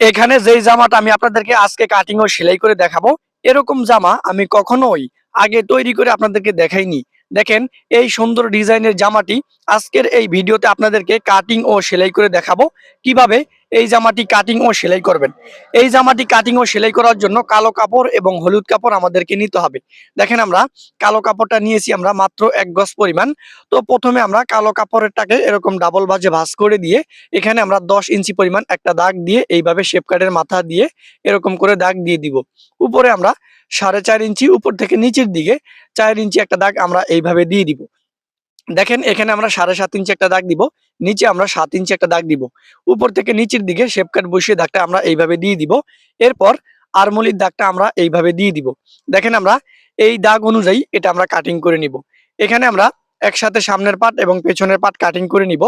এখানে যেই জামাটা আমি আপনাদেরকে আজকে কাটিং ও সেলাই করে দেখাবো, এরকম জামা আমি কখনোই আগে তৈরি করে আপনাদেরকে দেখাইনি। দেখেন, এই সুন্দর ডিজাইনের জামাটি আজকের এই ভিডিওতে আপনাদেরকে কাটিং ও সেলাই করে দেখাবো। কীভাবে এই জামাটি কাটিং ও সেলাই করবেন। এই জামাটি কাটিং ও সেলাই করার জন্য কালো কাপড় এবং হলুদ কাপড় আমাদেরকে নিতে হবে। দেখেন আমরা কালো কাপড়টা নিয়েছি আমরা মাত্র এক গজ পরিমাণ। তো প্রথমে আমরা কালো কাপড়েরটাকে এরকম ডাবল বাজে ভাঁজ করে দিয়ে এখানে আমরা দশ ইঞ্চি পরিমাণ একটা দাগ দিয়ে এইভাবে শেপ কার্ডের মাথা দিয়ে এরকম করে দাগ দিয়ে দিব। উপরে আমরা সাড়ে চার ইঞ্চি উপর থেকে নিচের দিকে চার ইঞ্চি একটা দাগ আমরা এইভাবে দিয়ে দিব। দেখেন, এখানে আমরা সাড়ে সাত ইঞ্চি একটা দাগ দিব, নিচে আমরা সাত ইঞ্চি একটা দাগ দিব। উপর থেকে নিচের দিকে শেপ কাট বসিয়ে দাগটা আমরা এইভাবে দিয়ে দিব। এরপর আরমলির দাগটা আমরা এইভাবে দিয়ে দিব। দেখেন আমরা এই দাগ অনুযায়ী এটা আমরা কাটিং করে নিব। এখানে আমরা একসাথে সামনের পাট এবং পেছনের পাট কাটিং করে নিব।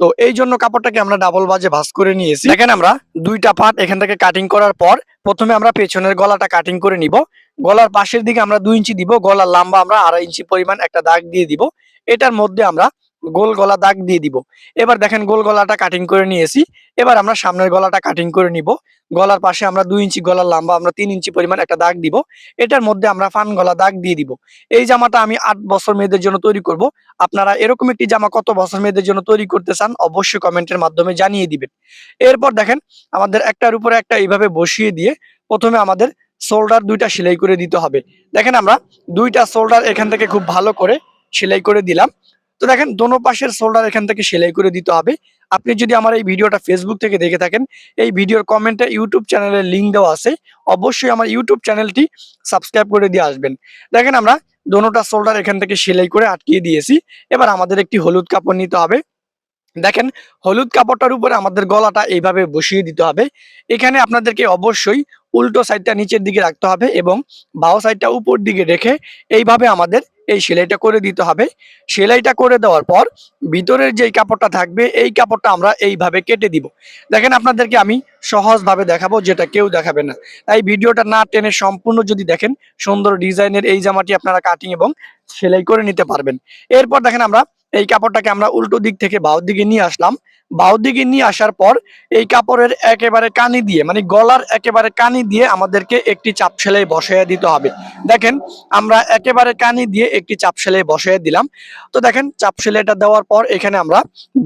তো এই জন্য কাপড়টাকে আমরা ডাবল বাজে ভাস করে নিয়েছি। দেখেন আমরা। দুইটা পাট এখান থেকে কাটিং করার পর প্রথমে আমরা পেছনের গলাটা কাটিং করে নিব। গলার পাশের দিকে আমরা দুই ইঞ্চি দিব গলার লম্বা আমরা আড়াই ইঞ্চি পরিমাণ একটা দাগ দিয়ে দিব। এটার মধ্যে আমরা গোল গলা দাগ দিয়ে দিব। এবার দেখেন গোল গলাটা কাটিং করে নিয়েছি। এবার আমরা সামনের গলাটা কাটিং করে নিব। গলার পাশে আমরা দুই ইঞ্চি গলার লম্বা, আমরা তিন ইঞ্চি পরিমাণ একটা দাগ দিব। এটার মধ্যে আমরা ফান গলা দাগ দিয়ে দিব। এই জামাটা আমি আট বছর মেয়েদের জন্য তৈরি করব। আপনারা এরকম একটি জামা কত বছর মেয়েদের জন্য তৈরি করতে চান, অবশ্যই কমেন্টের মাধ্যমে জানিয়ে দিবেন। এরপর দেখেন, আমাদের একটার উপরে একটা এইভাবে বসিয়ে দিয়ে প্রথমে আমাদের শোল্ডার দুইটা সেলাই করে দিতে হবে। দেখেন আমরা দুইটা শোল্ডার এখান থেকে খুব ভালো করে সেলাই করে দিলাম। তো দেখেন, দোনো পাশের শোল্ডার এখান থেকে সেলাই করে দিতে হবে। আপনি যদি আমার এই ভিডিওটা ফেসবুক থেকে দেখে থাকেন, এই ভিডিওর কমেন্টে ইউটিউব চ্যানেলের লিঙ্ক দেওয়া আছে। অবশ্যই আমার ইউটিউব চ্যানেলটি সাবস্ক্রাইব করে দিয়ে আসবেন। দেখেন আমরা দোনোটা শোল্ডার এখান থেকে সেলাই করে আটকিয়ে দিয়েছি। এবার আমাদের একটি হলুদ কাপড় নিতে হবে। দেখেন, হলুদ কাপড়টার উপরে আমাদের গলাটা এইভাবে বসিয়ে দিতে হবে। এখানে আপনাদেরকে অবশ্যই উল্টো সাইডটা নিচের দিকে রাখতে হবে এবং বাও সাইডটা উপর দিকে রেখে এইভাবে আমাদের এই সেলাইটা করে দিতে হবে। সেলাইটা করে দেওয়ার পর ভিতরের যেই কাপড়টা থাকবে, এই কাপড়টা আমরা এইভাবে কেটে দিব। দেখেন আপনাদেরকে আমি সহজভাবে দেখাবো, যেটা কেউ দেখাবে না। তাই ভিডিওটা না টেনে সম্পূর্ণ যদি দেখেন, সুন্দর ডিজাইনের এই জামাটি আপনারা কাটিং এবং সেলাই করে নিতে পারবেন। এরপর দেখেন আমরা এই কাপড়টাকে আমরা উল্টো দিক থেকে বাউ দিকে নিয়ে আসলাম। বাউ দিকে নিয়ে আসার পর এই কাপড়ের একেবারে কানি দিয়ে মানে গলার একেবারে কানি দিয়ে আমাদেরকে একটি চাপ সেলাই বসাইয়া দিতে হবে। দেখেন, আমরা একেবারে কানি দিয়ে একটি চাপ সেলাই বসাইয়া দিলাম। তো দেখেন, চাপ সেলাইটা দেওয়ার পর এখানে আমরা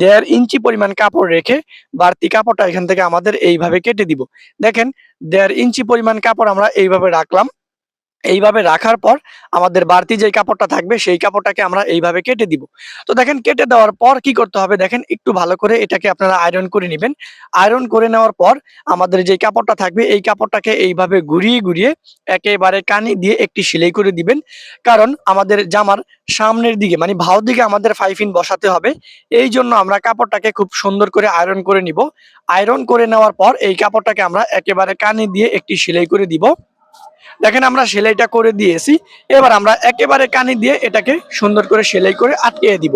দেড় ইঞ্চি পরিমাণ কাপড় রেখে বাড়তি কাপড়টা এখান থেকে আমাদের এইভাবে কেটে দিব। দেখেন, দেড় ইঞ্চি পরিমাণ কাপড় আমরা এইভাবে রাখলাম। এইভাবে রাখার পর আমাদের বাড়তি যে কাপড়টা থাকবে, সেই কাপড়টাকে আমরা এইভাবে কেটে দিব। তো দেখেন, কেটে দেওয়ার পর কি করতে হবে? দেখেন, একটু ভালো করে এটাকে আপনারা আয়রন করে নেবেন। আয়রন করে নেওয়ার পর আমাদের যে কাপড়টা থাকবে, এই কাপড়টাকে এইভাবে ঘুরিয়ে ঘুরিয়ে একেবারে কানি দিয়ে একটি সেলাই করে দিবেন। কারণ আমাদের জামার সামনের দিকে মানে ভাও দিকে আমাদের ফাইফিন বসাতে হবে। এই জন্য আমরা কাপড়টাকে খুব সুন্দর করে আয়রন করে নিব। আয়রন করে নেওয়ার পর এই কাপড়টাকে আমরা একেবারে কানি দিয়ে একটি সেলাই করে দিব। দেখেন আমরা সেলাইটা করে দিয়েছি। এবার আমরা একেবারে কানি দিয়ে এটাকে সুন্দর করে সেলাই করে আটকিয়ে দিব।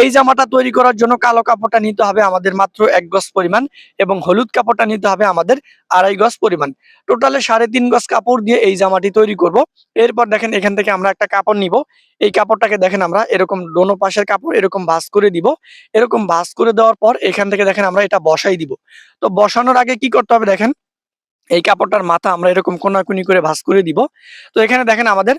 এই জামাটা তৈরি করার জন্য কালো কাপড়টা নিতে হবে আমাদের মাত্র এক গজ পরিমাণ এবং হলুদ কাপড়টা নিতে হবে আমাদের আড়াই গজ পরিমাণ। টোটালে সাড়ে তিন গজ কাপড় দিয়ে এই জামাটি তৈরি করব। এরপর দেখেন এখান থেকে আমরা একটা কাপড় নিব। এই কাপড়টাকে দেখেন আমরা এরকম দোনো পাশের কাপড় এরকম ভাঁজ করে দিব। এরকম ভাঁজ করে দেওয়ার পর এখান থেকে দেখেন আমরা এটা বসাই দিব। তো বসানোর আগে কি করতে হবে দেখেন? এই কাপড়টার মাথা আমরা এরকম কোনাকুনি করে ভাস করে দিব। তো এখানে দেখেন আমাদের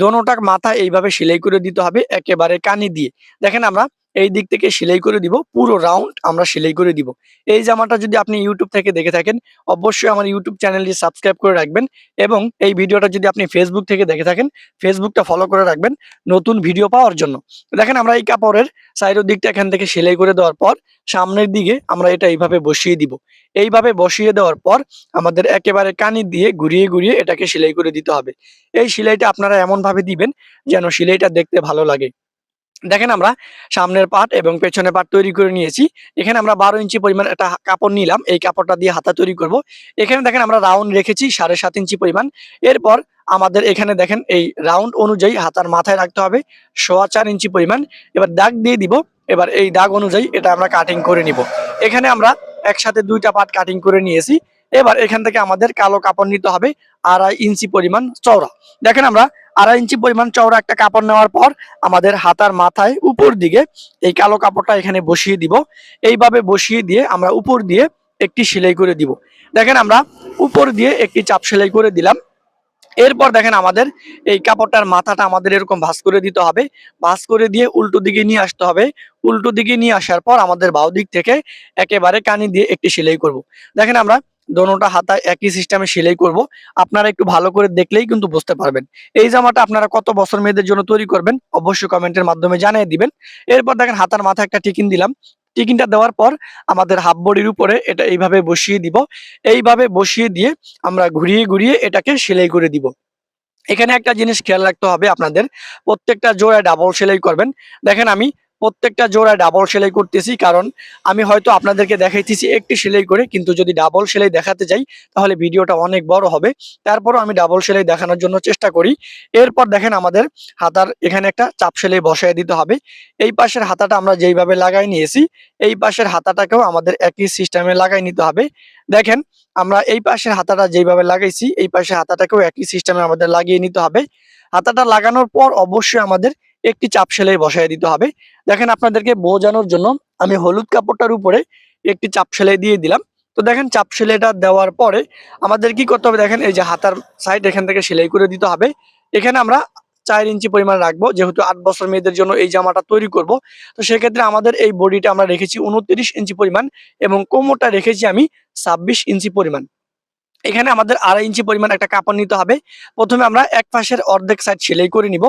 দোনোটার মাথা এইভাবে সেলাই করে দিতে হবে, একেবারে কানি দিয়ে। দেখেন আমরা এই দিক থেকে সেলাই করে দিব, পুরো রাউন্ড আমরা সেলাই করে দিব। এই জামাটা যদি আপনি ইউটিউব থেকে দেখে থাকেন, অবশ্যই আমার ইউটিউব চ্যানেলটি সাবস্ক্রাইব করে রাখবেন এবং এই ভিডিওটা যদি আপনি ফেসবুক থেকে দেখে থাকেন ফেসবুকটা ফলো করে রাখবেন নতুন ভিডিও পাওয়ার জন্য। দেখেন আমরা এই কাপড়ের সাইডের দিকটা এখান থেকে সেলাই করে দেওয়ার পর, সামনের দিকে আমরা এটা এইভাবে বসিয়ে দিব। এইভাবে বসিয়ে দেওয়ার পর, আমাদের একেবারে কানি দিয়ে ঘুরিয়ে ঘুরিয়ে এটাকে সেলাই করে দিতে হবে। এই সেলাইটা আপনারা এমন ভাবে দিবেন যেন সেলাইটা দেখতে ভালো লাগে। দেখেন আমরা সামনের পাট এবং পেছনের পাট তৈরি করে নিয়েছি। এখানে আমরা বারো ইঞ্চি পরিমাণ একটা কাপড় নিলাম। এই কাপড়টা দিয়ে হাতা তৈরি করব। এখানে দেখেন আমরা রাউন্ড রেখেছি সাড়ে সাত ইঞ্চি পরিমাণ। এরপর আমাদের এখানে দেখেন এই রাউন্ড অনুযায়ী হাতার মাথায় রাখতে হবে। সোয়া চার ইঞ্চি পরিমাণ। এবার দাগ দিয়ে দিব। এবার এই দাগ অনুযায়ী এটা আমরা কাটিং করে নিব। এখানে আমরা একসাথে দুইটা পাট কাটিং করে নিয়েছি। এবার এখান থেকে আমাদের কালো কাপড় নিতে হবে আড়াই ইঞ্চি পরিমাণ চওড়া। দেখেন আমরা আড়াই ইঞ্চি পরিমাণ চওড়া একটা কাপড় নেওয়ার পর আমাদের হাতার মাথায় উপর দিকে এই কালো কাপড়টা এখানে বসিয়ে দিব। এইভাবে বসিয়ে দিয়ে আমরা উপর দিয়ে একটি সেলাই করে দিব। দেখেন আমরা উপর দিয়ে একটি চাপ সেলাই করে দিলাম। এরপর দেখেন আমাদের এই কাপড়টার মাথাটা আমাদের এরকম ভাঁজ করে দিতে হবে। ভাঁজ করে দিয়ে উল্টো দিকে নিয়ে আসতে হবে। উল্টো দিকে নিয়ে আসার পর আমাদের বাউ দিক থেকে একেবারে কানি দিয়ে একটি সেলাই করব। দেখেন আমরা দোনোটা হাতায় একই সিস্টেমে সেলাই করব। আপনারা একটু ভালো করে দেখলেই কিন্তু বুঝতে পারবেন। এই জামাটা আপনারা কত বছর মেয়েদের জন্য তৈরি করবেন অবশ্যই কমেন্টের মাধ্যমে জানিয়ে দিবেন। এরপর দেখেন হাতার মাথা একটা টিকিন দিলাম। টিকিনটা দেওয়ার পর আমাদের হাফ বডির উপরে এটা এইভাবে বসিয়ে দিব। এইভাবে বসিয়ে দিয়ে আমরা ঘুরিয়ে ঘুরিয়ে এটাকে সেলাই করে দিব। এখানে একটা জিনিস খেয়াল রাখতে হবে আপনাদের। প্রত্যেকটা জোড়ায় ডাবল সেলাই করবেন। দেখেন আমি প্রত্যেকটা জোড়ায় ডাবল সেলাই করতেছি, কারণ আমি হয়তো আপনাদেরকে দেখাইতেছি একটি সেলাই করে, কিন্তু যদি ডাবল সেলাই দেখাতে যাই, তাহলে ভিডিওটা অনেক বড় হবে। তারপরও আমি ডাবল সেলাই দেখানোর জন্য চেষ্টা করি। এরপর দেখেন আমাদের হাতার এখানে একটা চাপ সেলাই বসায় দিতে হবে। এই পাশের হাতাটা আমরা যেইভাবে লাগাই নিয়েছি, এই পাশের হাতাটাকেও আমাদের একই সিস্টেমে লাগাই নিতে হবে। দেখেন, আমরা এই পাশের হাতাটা যেইভাবে লাগাইছি, এই পাশের হাতাটাকেও একই সিস্টেমে আমাদের লাগিয়ে নিতে হবে। হাতাটা লাগানোর পর অবশ্যই আমাদের একটি চাপ সেলাই বসায় দিতে হবে। দেখেন আপনাদেরকে বোঝানোর জন্য আমি হলুদ কাপড়টার উপরে একটি চাপ সেলাই দিয়ে দিলাম। তো দেখেন চাপ সেলাইটা দেওয়ার পরে আমাদের কি করতে হবে? দেখেন এই যে হাতার সাইড এখান থেকে সেলাই করে দিতে হবে। এখানে আমরা চার ইঞ্চি পরিমাণ রাখব, যেহেতু আট বছর মেয়েদের জন্য এই জামাটা তৈরি করব। তো সেক্ষেত্রে আমাদের এই বডিটা আমরা রেখেছি উনত্রিশ ইঞ্চি পরিমাণ এবং কোমরটা রেখেছি আমি ছাব্বিশ ইঞ্চি পরিমাণ। এখানে আমাদের আড়াই ইঞ্চি পরিমাণ একটা কাপড় নিতে হবে। প্রথমে আমরা এক পাশের অর্ধেক সাইড সেলাই করে নিব।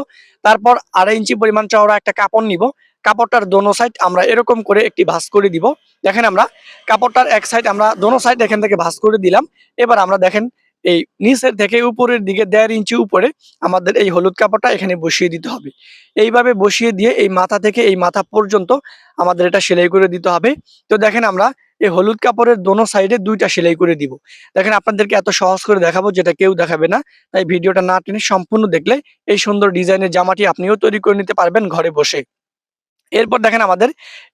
তারপর আড়াই ইঞ্চি পরিমাণ চওড়া একটা কাপড় নিব। কাপড়টার দোনো সাইড আমরা এরকম করে একটি ভাঁজ করে দিব। দেখেন আমরা কাপড়টার এক সাইড আমরা দোনো সাইড এখান থেকে ভাঁজ করে দিলাম। এবার আমরা দেখেন এই নিচের থেকে উপরের দিকে দেড় ইঞ্চি উপরে আমাদের এই হলুদ কাপড়টা এখানে বসিয়ে দিতে হবে। এইভাবে বসিয়ে দিয়ে এই মাথা থেকে এই মাথা পর্যন্ত আমাদের এটা সেলাই করে দিতে হবে। তো দেখেন আমরা এই হলুদ কাপড়ের দোনো সাইডে দুইটা সেলাই করে দিব। দেখেন আপনাদেরকে এত সহজ করে দেখাবো যেটা কেউ দেখাবে না, তাই ভিডিওটা না টেনে সম্পূর্ণ দেখলে এই সুন্দর ডিজাইনের জামাটি আপনিও তৈরি করে নিতে পারবেন ঘরে বসে। এরপর দেখেন আমাদের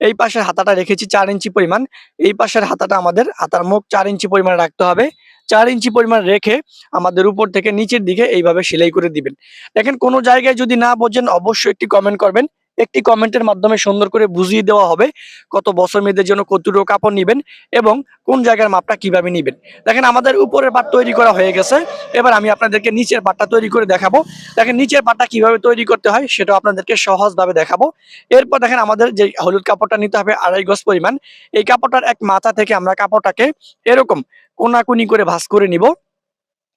এই পাশের হাতাটা রেখেছি চার ইঞ্চি পরিমাণ। এই পাশের হাতাটা আমাদের হাতার মুখ চার ইঞ্চি পরিমাণ রাখতে হবে। চার ইঞ্চি পরিমাণ রেখে আমাদের উপর থেকে নিচের দিকে এইভাবে সেলাই করে দিবেন। দেখেন কোনো জায়গায় যদি না বোঝেন অবশ্যই একটি কমেন্ট করবেন। একটি কমেন্টের মাধ্যমে সুন্দর করে বুঝিয়ে দেওয়া হবে কত বছর মেয়েদের জন্য কতটুকু কাপড় নেবেন এবং কোন জায়গার মাপটা কীভাবে নেবেন। দেখেন আমাদের উপরের পাট তৈরি করা হয়ে গেছে। এবার আমি আপনাদেরকে নিচের পাটটা তৈরি করে দেখাবো। দেখেন নিচের পাটটা কীভাবে তৈরি করতে হয় সেটা আপনাদেরকে সহজভাবে দেখাবো। এরপর দেখেন আমাদের যে হলুদ কাপড়টা নিতে হবে আড়াই গজ পরিমাণ। এই কাপড়টার এক মাথা থেকে আমরা কাপড়টাকে এরকম কোনাকুনি করে ভাঁজ করে নিব।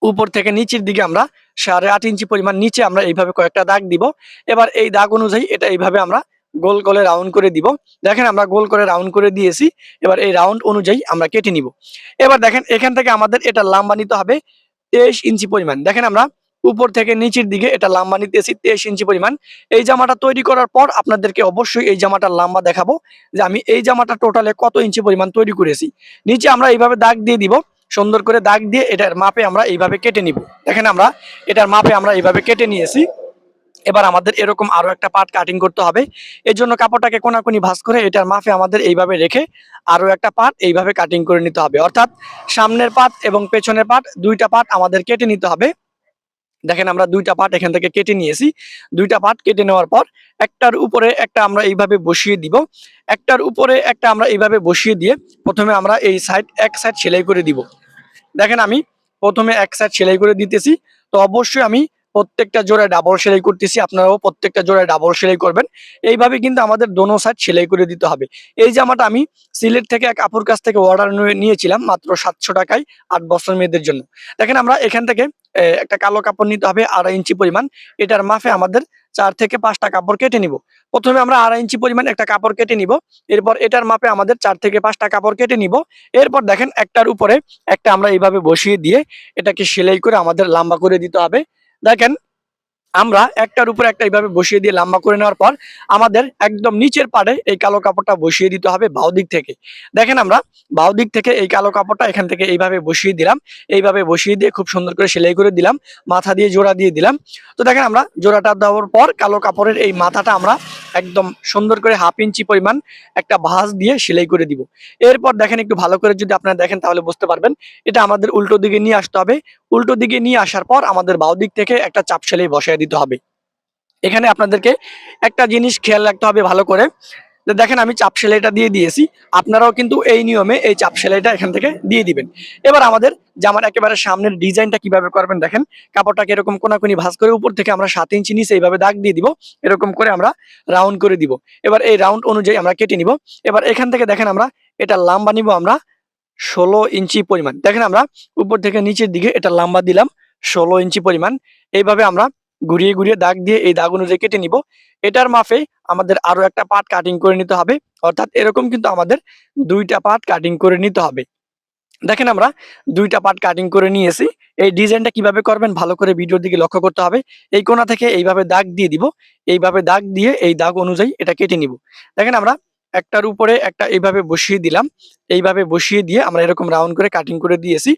উপর থেকে নিচের দিকে আমরা সাড়ে আট ইঞ্চি পরিমাণ নিচে আমরা এইভাবে কয়েকটা দাগ দিব। এবার এই দাগ অনুযায়ী এটা এইভাবে আমরা গোল গোলে রাউন্ড করে দিব। দেখেন আমরা গোল করে রাউন্ড করে দিয়েছি। এবার এই রাউন্ড অনুযায়ী আমরা কেটে নিব। এবার দেখেন এখান থেকে আমাদের এটা লম্বা নিতে হবে তেইশ ইঞ্চি পরিমাণ। দেখেন আমরা উপর থেকে নিচের দিকে এটা লাম্বা নিতেছি তেইশ ইঞ্চি পরিমাণ। এই জামাটা তৈরি করার পর আপনাদেরকে অবশ্যই এই জামাটার লম্বা দেখাবো যে আমি এই জামাটা টোটালে কত ইঞ্চি পরিমাণ তৈরি করেছি। নিচে আমরা এইভাবে দাগ দিয়ে দিব। সুন্দর করে দাগ দিয়ে এটার মাপে আমরা এইভাবে কেটে নিব। দেখেন আমরা, এটার মাপে আমরা এইভাবে কেটে নিয়েছি। এবার আমাদের এরকম আরও একটা পার্ট কাটিং করতে হবে। এর জন্য কাপড়টাকে কোনাকুনি ভাঁজ করে এটার মাপে আমাদের এইভাবে রেখে আরও একটা পার্ট এইভাবে কাটিং করে নিতে হবে। অর্থাৎ সামনের পাট এবং পেছনের পাট দুইটা পার্ট আমাদের কেটে নিতে হবে। দেখেন আমরা দুইটা পার্ট এখান থেকে কেটে নিয়েছি। দুইটা পার্ট কেটে নেওয়ার পর একটার উপরে একটা আমরা এইভাবে বসিয়ে দিব। একটার উপরে একটা আমরা এইভাবে বসিয়ে দিয়ে প্রথমে আমরা এই সাইড এক সাইড সেলাই করে দিব। দেখেন আমি প্রথমে এক সাইড সেলাই করে দিতেছি। তো অবশ্যই আমি প্রত্যেকটা জোড়ায় ডাবল সেলাই করতেছি, আপনারাও প্রত্যেকটা জোড়ায় ডাবল সেলাই করবেন। এইভাবে কিন্তু আমাদের দোনো সাইড সেলাই করে দিতে হবে। এই জামাটা আমি সিলেট থেকে এক আপুর কাছ থেকে অর্ডার নিয়েছিলাম মাত্র সাতশো টাকায় আট বছর মেয়েদের জন্য। দেখেন আমরা এখান থেকে একটা কালো কাপড় নিতে হবে আড়াই ইঞ্চি পরিমাণ। এটার মাপে আমাদের চার থেকে পাঁচটা কাপড় কেটে নিব। প্রথমে আমরা আড়াই ইঞ্চি পরিমাণ একটা কাপড় কেটে নিব। এরপর এটার মাপে আমাদের চার থেকে পাঁচটা কাপড় কেটে নিব। এরপর দেখেন একটার উপরে একটা আমরা এইভাবে বসিয়ে দিয়ে এটাকে সেলাই করে আমাদের লম্বা করে দিতে হবে। দেখেন, আমরা একটার উপর একটা এইভাবে বসিয়ে দিয়ে লম্বা করে নেওয়ার পর আমাদের একদম নিচের পাড়ে এই কালো কাপড়টা বসিয়ে দিতে হবে বাউ দিক থেকে। দেখেন আমরা বাউ দিক থেকে এই কালো কাপড়টা এখান থেকে এইভাবে বসিয়ে দিলাম, এইভাবে বসিয়ে দিয়ে খুব সুন্দর করে সেলাই করে দিলাম, মাথা দিয়ে জোড়া দিয়ে দিলাম। তো দেখেন আমরা জোড়াটা দেওয়ার পর কালো কাপড়ের এই মাথাটা আমরা একদম সুন্দর করে হাফ ইঞ্চি পরিমাণ একটা ভাঁজ দিয়ে সেলাই করে দিব। এরপর দেখেন একটু ভালো করে যদি আপনারা দেখেন তাহলে বুঝতে পারবেন, এটা আমাদের উল্টো দিকে নিয়ে আসতে হবে উল্টো দিকে নিয়ে আসার পর আমাদের বাউ দিক থেকে একটা চাপ সেলাই বসায় দিতে হবে। এখানে আপনাদেরকে একটা জিনিস খেয়াল রাখতে হবে ভালো করে। তো দেখেন আমি চাপ সেলাইটা দিয়ে দিয়েছি, আপনারাও কিন্তু এই নিয়মে এই চাপ সেলাইটা এখান থেকে দিয়ে দিবেন। এবার আমাদের জামার একেবারে সামনের ডিজাইনটা কীভাবে করবেন দেখেন, কাপড়টাকে এরকম কোনাকুনি ভাঁজ করে উপর থেকে আমরা সাত ইঞ্চি নিচে এইভাবে দাগ দিয়ে দিব, এরকম করে আমরা রাউন্ড করে দিব। এবার এই রাউন্ড অনুযায়ী আমরা কেটে নিব। এবার এখান থেকে দেখেন আমরা এটা লম্বা নিব আমরা ষোলো ইঞ্চি পরিমাণ। দেখেন আমরা উপর থেকে নিচের দিকে এটা লম্বা দিলাম, ষোলো ইঞ্চি পরিমাণ। এইভাবে আমরা ঘুরিয়ে ঘুরিয়ে দাগ দিয়ে এই দাগ অনুযায়ী কেটে নিব। এটার মাপে আমাদের আরও একটা পার্ট কাটিং করে নিতে হবে। অর্থাৎ এরকম কিন্তু আমাদের দুইটা পার্ট কাটিং করে নিতে হবে। দেখেন আমরা দুইটা পার্ট কাটিং করে নিয়েছি। এই ডিজাইনটা কীভাবে করবেন ভালো করে ভিডিওর দিকে লক্ষ্য করতে হবে। এই কোণা থেকে এইভাবে দাগ দিয়ে দিব। এইভাবে দাগ দিয়ে এই দাগ অনুযায়ী এটা কেটে নিব। দেখেন আমরা একটার উপরে একটা এইভাবে বসিয়ে দিলাম। এইভাবে বসিয়ে দিয়ে আমরা এরকম রাউন্ড করে কাটিং করে দিয়েছি।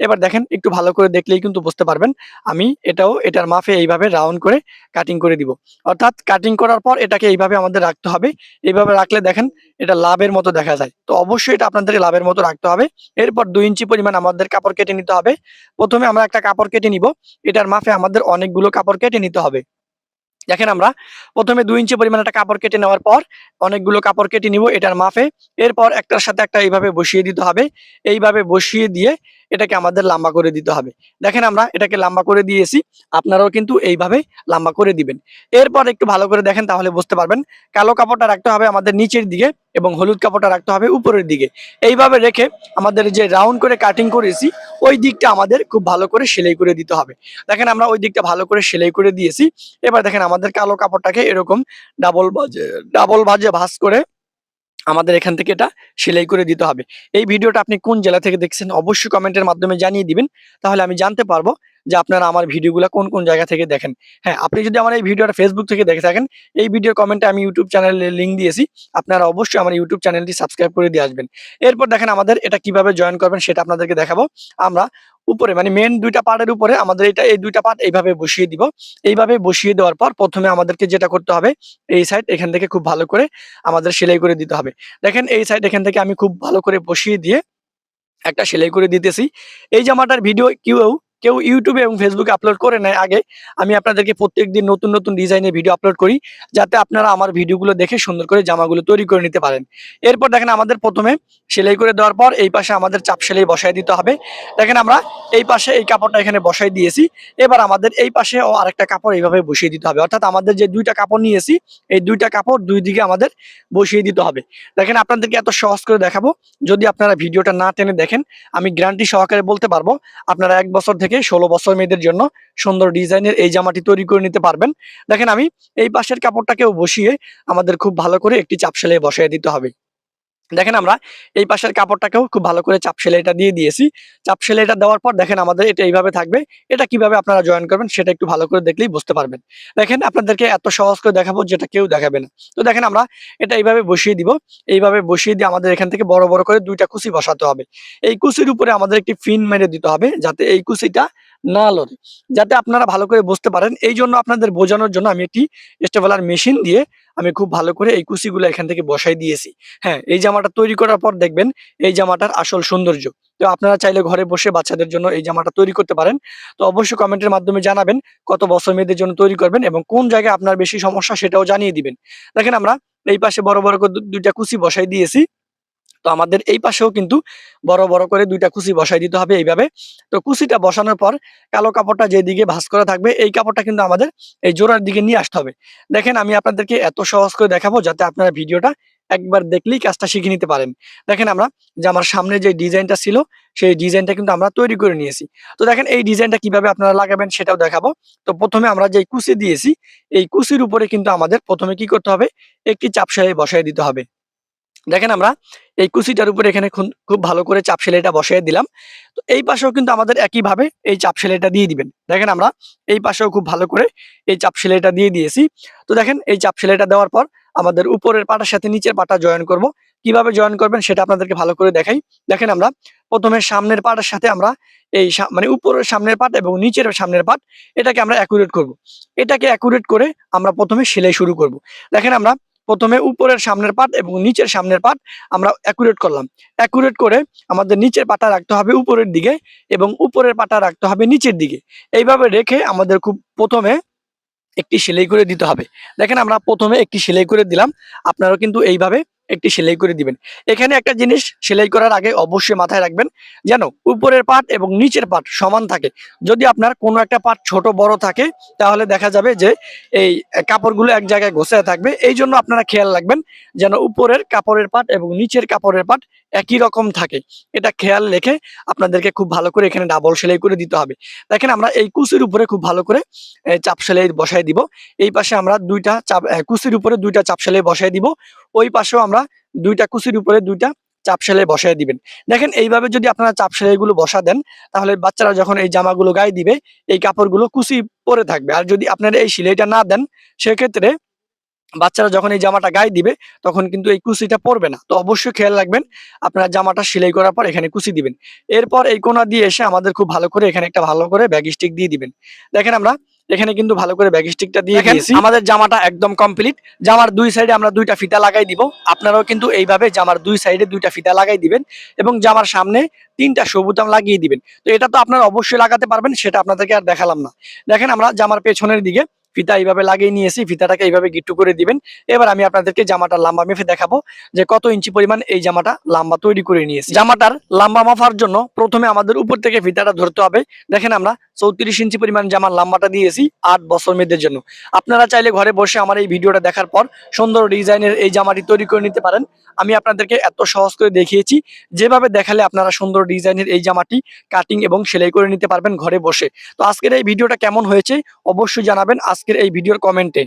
এবার দেখেন, একটু ভালো করে দেখলেই কিন্তু বুঝতে পারবেন, আমি এটাও এটার মাফে এইভাবে রাউন্ড করে কাটিং করে দিব। অর্থাৎ কাটিং করার পর এটাকে এইভাবে আমাদের রাখতে হবে। এইভাবে রাখলে দেখেন, এটা লাভের মতো দেখা যায়। তো অবশ্যই এটা আপনাদের লাভের মতো রাখতে হবে। এরপর দুই ইঞ্চি পরিমাণ আমাদের কাপড় কেটে নিতে হবে। প্রথমে আমরা একটা কাপড় কেটে নিব। এটার মাফে আমাদের অনেকগুলো কাপড় কেটে নিতে হবে। দেখেন আমরা, প্রথমে দুই ইঞ্চি পরিমাণ একটা কাপড় কেটে নেওয়ার পর অনেকগুলো কাপড় কেটে নিব এটার মাফে। এরপর একটার সাথে একটা এইভাবে বসিয়ে দিতে হবে। এইভাবে বসিয়ে দিয়ে এটাকে আমাদের লম্বা করে দিতে হবে। দেখেন আমরা এটাকে লম্বা করে দিয়েছি, আপনারাও কিন্তু এইভাবে লম্বা করে দিবেন। এরপর একটু ভালো করে দেখেন তাহলে বুঝতে পারবেন, কালো কাপড়টা রাখতে হবে আমাদের নিচের দিকে এবং হলুদ কাপড়টা রাখতে হবে উপরের দিকে। এইভাবে রেখে আমাদের যে রাউন্ড করে কাটিং করেছি, ওই দিকটা আমাদের খুব ভালো করে সেলাই করে দিতে হবে। দেখেন আমরা ওই দিকটা ভালো করে সেলাই করে দিয়েছি। এবার দেখেন আমাদের কালো কাপড়টাকে এরকম ডাবল ডাবল ভাজে ভাঁজ করে আমাদের এখান থেকে এটা সেলাই করে দিতে হবে। এই ভিডিওটা আপনি কোন জেলা থেকে দেখছেন অবশ্যই কমেন্টের মাধ্যমে জানিয়ে দিবেন। তাহলে আমি জানতে পারব যে আপনারা আমার ভিডিওগুলো কোন কোন জায়গা থেকে দেখেন। হ্যাঁ আপনি যদি আমার এই ভিডিওটা ফেসবুক থেকে দেখে থাকেন, এই ভিডিওর কমেন্টে আমি ইউটিউব চ্যানেলের লিঙ্ক দিয়েছি। আপনারা অবশ্যই আমার ইউটিউব চ্যানেলটি সাবস্ক্রাইব করে দিয়ে আসবেন। এরপর দেখেন আমাদের এটা কীভাবে জয়েন করবেন সেটা আপনাদেরকে দেখাবো। আমরা উপরে মানে মেন দুইটা পার্টের উপরে আমাদের এটা, এই দুইটা পার্ট এইভাবে বসিয়ে দিব। এইভাবে বসিয়ে দেওয়ার পর প্রথমে আমাদেরকে যেটা করতে হবে, এই সাইড এখান থেকে খুব ভালো করে আমাদের সেলাই করে দিতে হবে। দেখেন এই সাইড এখান থেকে আমি খুব ভালো করে বসিয়ে দিয়ে একটা সেলাই করে দিতেছি। এই জামাটার ভিডিও কেউ কেউ ইউটিউবে এবং ফেসবুকে আপলোড করে নেয় আগে। আমি আপনাদেরকে প্রত্যেকদিন নতুন নতুন ডিজাইনের ভিডিও আপলোড করি, যাতে আপনারা আমার ভিডিওগুলো দেখে সুন্দর করে জামাগুলো তৈরি করে নিতে পারেন। এরপর দেখেন আমাদের প্রথমে সেলাই করে দেওয়ার পর এই পাশে আমাদের চাপ সেলাই বসাই দিতে হবে। দেখেন আমরা এই পাশে এই কাপড়টা এখানে বসাই দিয়েছি। এবার আমাদের এই পাশে ও আরেকটা কাপড় এইভাবে বসিয়ে দিতে হবে। অর্থাৎ আমাদের যে দুইটা কাপড় নিয়েছি, এই দুইটা কাপড় দুই দিকে আমাদের বসিয়ে দিতে হবে। দেখেন আপনাদেরকে এত সহজ করে দেখাবো। যদি আপনারা ভিডিওটা না টেনে দেখেন, আমি গ্যারান্টি সহকারে বলতে পারব, আপনারা এক বছর থেকে ষোলো বছর মেয়েদের জন্য সুন্দর ডিজাইনের এই জামাটি তৈরি করে নিতে পারবেন। দেখেন আমি এই পাশের কাপড়টাকেও বসিয়ে আমাদের খুব ভালো করে একটি চাপ সেলাই বসিয়ে দিতে হবে। দেখেন আমরা এই পাশের কাপড়টাকেও খুব ভালো করে চাপ সেলাইটা দিয়ে দিয়েছি। চাপ সেলাইটা দেওয়ার পর দেখেন আমাদের এটা এইভাবে থাকবে। এটা কীভাবে আপনারা জয়েন করবেন সেটা একটু ভালো করে দেখলেই বুঝতে পারবেন। দেখেন আপনাদেরকে এত সহজ করে দেখাবো যেটা কেউ দেখাবে না। তো দেখেন আমরা এটা এইভাবে বসিয়ে দিব। এইভাবে বসিয়ে দিয়ে আমাদের এখান থেকে বড় বড় করে দুইটা কুচি বসাতে হবে। এই কুচির উপরে আমাদের একটি ফিন মেরে দিতে হবে যাতে এই কুচিটা না লড়ে যাতে আপনারা ভালো করে বুঝতে পারেন, এই জন্য আপনাদের বোঝানোর জন্য আমি একটি স্টেবলার মেশিন দিয়ে আমি খুব ভালো করে এই কুচিগুলো এখান থেকে বসাই দিয়েছি। হ্যাঁ এই জামাটা তৈরি করার পর দেখবেন এই জামাটার আসল সৌন্দর্য। তো আপনারা চাইলে ঘরে বসে বাচ্চাদের জন্য এই জামাটা তৈরি করতে পারেন। তো অবশ্যই কমেন্টের মাধ্যমে জানাবেন কত বছর মেয়েদের জন্য তৈরি করবেন এবং কোন জায়গায় আপনার বেশি সমস্যা সেটাও জানিয়ে দিবেন। দেখেন আমরা এই পাশে বড় বড় করে দুইটা কুচি বসাই দিয়েছি। তো আমাদের এই পাশেও কিন্তু বড় বড় করে দুইটা কুচি বসাই দিতে হবে এইভাবে। তো কুচিটা বসানোর পর কালো কাপড়টা যেদিকে ভাঁজ করা থাকবে, এই কাপড়টা কিন্তু আমাদের এই জোড়ার দিকে নিয়ে আসতে হবে। দেখেন, আমি আপনাদেরকে এত সহজ করে দেখাবো যাতে আপনারা ভিডিওটা একবার দেখলেই কাজটা শিখে নিতে পারেন। দেখেন, আমরা যে আমার সামনে যে ডিজাইনটা ছিল, সেই ডিজাইনটা কিন্তু আমরা তৈরি করে নিয়েছি। তো দেখেন, এই ডিজাইনটা কীভাবে আপনারা লাগাবেন সেটাও দেখাবো। তো প্রথমে আমরা যে কুচি দিয়েছি, এই কুচির উপরে কিন্তু আমাদের প্রথমে কি করতে হবে, একটি চাপ সেলাই বসাই দিতে হবে। দেখেন আমরা এই কুচিটার উপরে এখানে খুন- খুব ভালো করে চাপ সেলাইটা বসিয়ে দিলাম। তো এই পাশেও কিন্তু আমাদের একইভাবে এই চাপ সেলাইটা দিয়ে দিবেন। দেখেন আমরা এই পাশেও খুব ভালো করে এই চাপ সেলাইটা দিয়ে দিয়েছি। তো দেখেন এই চাপ সেলাইটা দেওয়ার পর আমাদের উপরের পাটার সাথে নিচের পাটা জয়েন করব। কীভাবে জয়েন করবেন সেটা আপনাদেরকে ভালো করে দেখাই। দেখেন আমরা প্রথমে সামনের পাটার সাথে আমরা এই মানে উপরের সামনের পাট এবং নিচের সামনের পাট এটাকে আমরা অ্যাকুরেট করব। এটাকে অ্যাকুরেট করে আমরা প্রথমে সেলাই শুরু করব। দেখেন আমরা প্রথমে উপরের সামনের পাট এবং নিচের সামনের পাট আমরা অ্যাকুরেট করলাম। অ্যাকুরেট করে আমাদের নিচের পাটা রাখতে হবে উপরের দিকে এবং উপরের পাটা রাখতে হবে নিচের দিকে। এইভাবে রেখে আমাদের খুব প্রথমে একটি সেলাই করে দিতে হবে। দেখেন আমরা প্রথমে একটি সেলাই করে দিলাম। আপনারাও কিন্তু এইভাবে একটি সেলাই করে দিবেন। এখানে একটা জিনিস সেলাই করার আগে অবশ্যই মাথায় রাখবেন যেন উপরের পাট এবং নিচের পাট সমান থাকে। যদি আপনার কোনো একটা পাট ছোট বড় থাকে তাহলে দেখা যাবে যে এই কাপড়গুলো এক জায়গায় ঘষে থাকবে। এই জন্য আপনারা খেয়াল রাখবেন যেন উপরের কাপড়ের পাট এবং নিচের কাপড়ের পাট একই রকম থাকে। এটা খেয়াল রেখে আপনাদেরকে খুব ভালো করে এখানে ডাবল সেলাই করে দিতে হবে। দেখেন আমরা এই কুচির উপরে খুব ভালো করে চাপ সেলাই বসাই দিব। এই পাশে আমরা দুইটা চাপ এ, কুচির উপরে দুইটা চাপ সেলাই বসাই দিব। ওই পাশেও আমরা দুইটা কুচির উপরে দুইটা চাপ সেলাই বসাই দিবেন। দেখেন এইভাবে যদি আপনারা চাপ সেলাইগুলো বসা দেন, তাহলে বাচ্চারা যখন এই জামাগুলো গায়ে দিবে, এই কাপড়গুলো কুচি পরে থাকবে। আর যদি আপনারা এই সেলাইটা না দেন, সেক্ষেত্রে বাচ্চারা যখন এই জামাটা গায়ে দিবে, তখন কিন্তু এই কুচিটা পড়বে না। তো অবশ্যই খেয়াল রাখবেন, আপনারা জামাটা সেলাই করার পর এখানে কুচি দিবেন। এরপর এই কোনা দিয়ে এসে আমাদের খুব ভালো করে এখানে একটা ভালো করে ব্যাগ স্টিক দিয়ে দিবেন। দেখেন আমরা এখানে কিন্তু ভালো করে ব্যাগ স্টিকটা দিয়ে গেছি দিয়েছি। আমাদের জামাটা একদম কমপ্লিট জামার দুই সাইডে আমরা দুইটা ফিতা লাগাই দিব। আপনারাও কিন্তু এইভাবে জামার দুই সাইডে দুইটা ফিতা লাগাই দিবেন এবং জামার সামনে তিনটা সবুতাম লাগিয়ে দিবেন। তো এটা তো আপনারা অবশ্যই লাগাতে পারবেন সেটা আপনাদেরকে আর দেখালাম না। দেখেন আমরা জামার পেছনের দিকে ফিতা এইভাবে লাগিয়ে নিয়েছি, ফিতাটাকে এইভাবে গিট্টু করে দিবেন। এবার আমি আপনাদেরকে জামাটার লম্বা মেপে দেখাবো যে কত ইঞ্চি পরিমাণ এই জামাটা লম্বা তৈরি করে নিয়েছি। জামাটার লাম্বা মাফার জন্য প্রথমে আমাদের উপর থেকে ফিতাটা ধরতে হবে। দেখেন আমরা চৌত্রিশ ইঞ্চি পরিমাণ জামার লম্বাটা দিয়েছি আট বছর মেয়েদের জন্য। আপনারা চাইলে ঘরে বসে আমার এই ভিডিওটা দেখার পর সুন্দর ডিজাইনের এই জামাটি তৈরি করে নিতে পারেন। আমি আপনাদেরকে এত সহজ করে দেখিয়েছি, যেভাবে দেখালে আপনারা সুন্দর ডিজাইনের এই জামাটি কাটিং এবং সেলাই করে নিতে পারবেন ঘরে বসে। তো আজকের এই ভিডিওটা কেমন হয়েছে অবশ্যই জানাবেন। আজকের এই ভিডিওর কমেন্টে